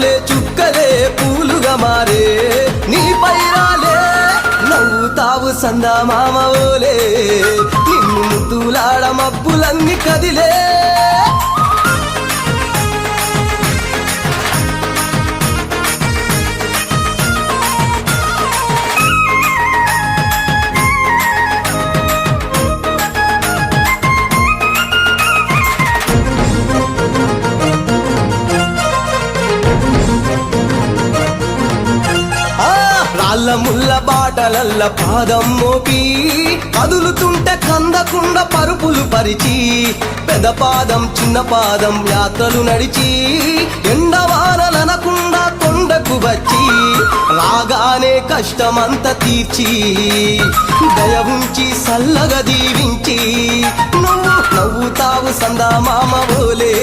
వర్షంలే చుక్కలే పూలుగా మారే. నీ పైరాలే నవ్వుతావు సందా మామ ఓలే. నిన్ను ముద్దులాడ మబ్బులన్నీ కదిలే. రాళ్ళ ముళ్ళ బాటలల్ల పాదం మోపి కదులుతుంటే కందకుండ పరుపులు పరిచి పెద్ద పాదం చిన్న పాదం యాత్రలు నడిచి ఎండవానలనకుండా కొండకు వచ్చి రాగానే కష్టమంత తీర్చి దయ ఉంచి సల్లగా దీవించి నువ్వు నవ్వుతావు సందా మామ ఓలే.